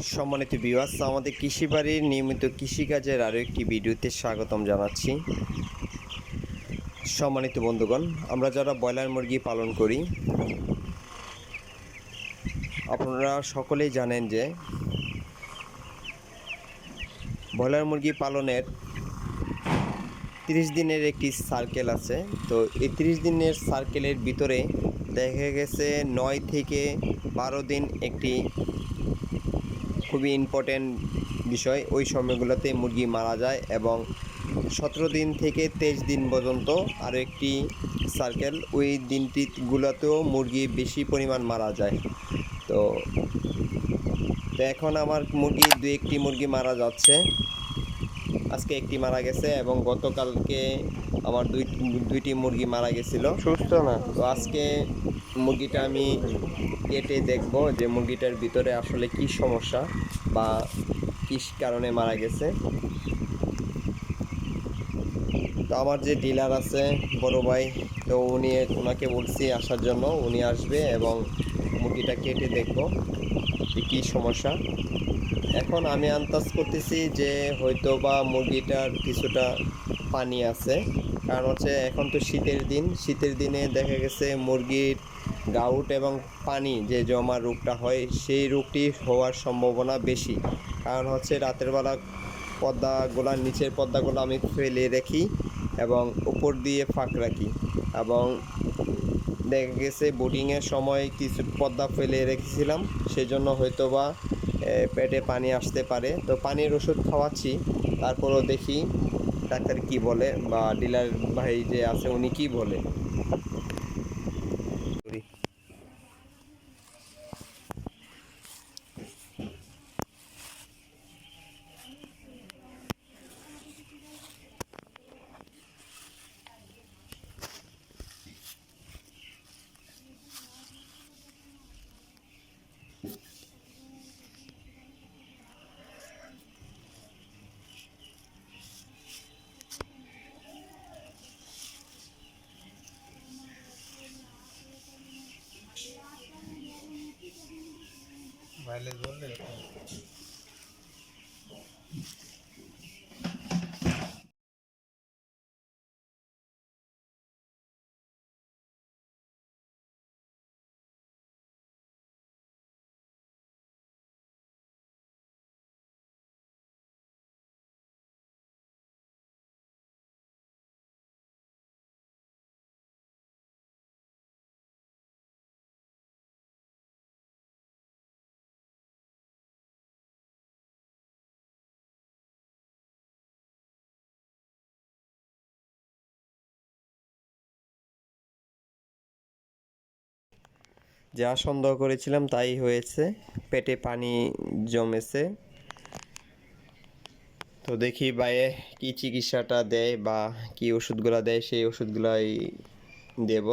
সম্মানিত বিবাস আমাদের কৃষি বাড়ির নিয়মিত কৃষিকাজের আরও একটি ভিডিওতে স্বাগতম জানাচ্ছি। সম্মানিত বন্ধুগণ, আমরা যারা ব্রয়লার মুরগি পালন করি, আপনারা সকলেই জানেন যে ব্রয়লার মুরগি পালনের তিরিশ দিনের একটি সার্কেল আছে। তো এই তিরিশ দিনের সার্কেলের ভিতরে দেখা গেছে নয় থেকে বারো দিন একটি খুবই ইম্পর্টেন্ট বিষয়। ওই সময়গুলোতে মুরগি মারা যায় এবং সতেরো দিন থেকে তেইশ দিন পর্যন্ত আরও একটি সার্কেল ওই দিনটিগুলোতেও মুরগি বেশি পরিমাণ মারা যায়। তো তো এখন আমার মুরগি দু একটি মুরগি মারা যাচ্ছে। আজকে একটি মারা গেছে এবং গতকালকে আমার দুই দুইটি মুরগি মারা গেছিল। সুস্থ না। তো আজকে মুরগিটা আমি কেটে দেখব যে মুরগিটার ভিতরে আসলে কি সমস্যা বা কি কারণে মারা গেছে। তো আমার যে ডিলার আছে বড় ভাই তো উনি ওনাকে বলছি আসার জন্য। উনি আসবে এবং মুরগিটা কেটে দেখব যে কী সমস্যা। এখন আমি আন্দাজ করতেছি যে হয়তো বা মুরগিটার কিছুটা পানি আছে। কারণ হচ্ছে এখন তো শীতের দিন। শীতের দিনে দেখা গেছে মুরগির গাউট এবং পানি যে জমা রোগটা হয়, সেই রোগটি হওয়ার সম্ভাবনা বেশি। কারণ হচ্ছে রাতের বেলা পর্দাগুলা, নিচের পর্দাগুলো আমি ফেলে রাখি এবং উপর দিয়ে ফাঁক রাখি। এবং দেখা গেছে বোটিংয়ের সময় কিছু পর্দা ফেলে রেখেছিলাম, সেজন্য হয়তো বা পেটে পানি আসতে পারে। তো পানির ওষুধ খাওয়াচ্ছি, তারপরও দেখি ডাক্তার কি বলে বা ডিলার ভাই যে আছে উনি কি বলে? माइलेज बोल रहे যা সন্দেহ করেছিলাম তাই হয়েছে। পেটে পানি জমেছে। তো দেখি বাইরে কি চিকিৎসাটা দেয় বা কি ওষুধগুলো দেয়, সেই ওষুধগুলাই দেব।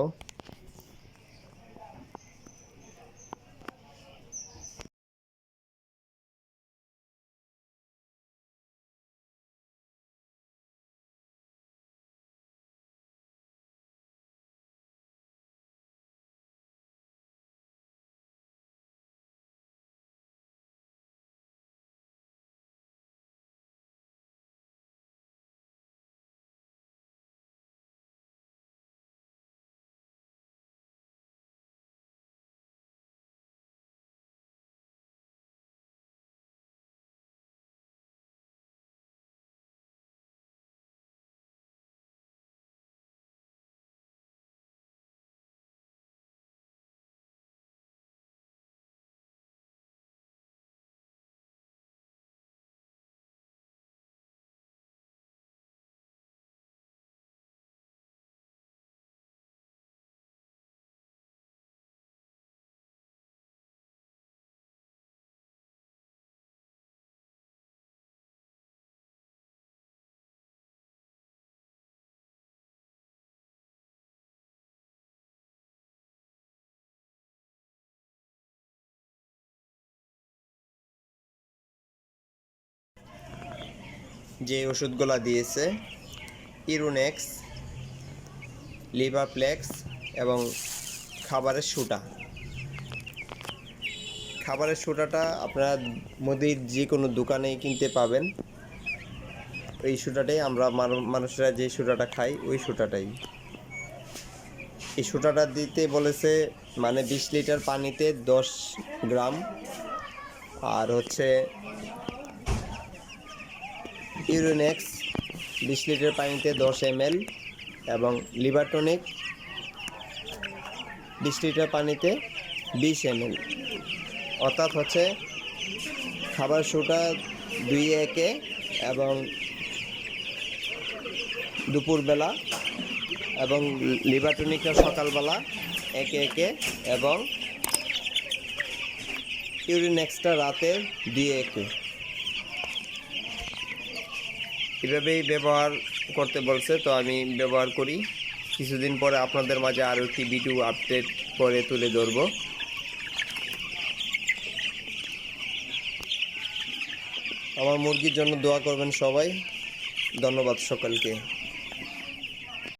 যে ওষুধগুলো দিয়েছে ইরুনেক্স লিভারপ্লেক্স এবং খাবারের সুটা। খাবারের সোডাটা আপনারা মুদির যে কোনো দোকানেই কিনতে পাবেন। এই সোডাটাই আমরা মানু- মানুষরা যে সোডাটা খাই ওই সোডাটাই এই সোডাটা দিতে বলেছে মানে বিশ লিটার পানিতে দশ গ্রাম। আর হচ্ছে ইউরোনেক্স বিশ লিটার পানিতে দশ এম এবং লিভারটনিক বিশ লিটার পানিতে বিশ এম অর্থাৎ হচ্ছে খাবার সোটা দুই একে এবং দুপুরবেলা এবং লিভারটনিকটা সকালবেলা একে একে এবং ইউরিনেক্সটা রাতে দুই একে। এভাবেই ব্যবহার করতে বলছে, তো আমি ব্যবহার করি। কিছুদিন পরে আপনাদের মাঝে আরও একটি ভিডিও আপডেট করে তুলে ধরব। আমার মুরগির জন্য দোয়া করবেন সবাই। ধন্যবাদ সকলকে।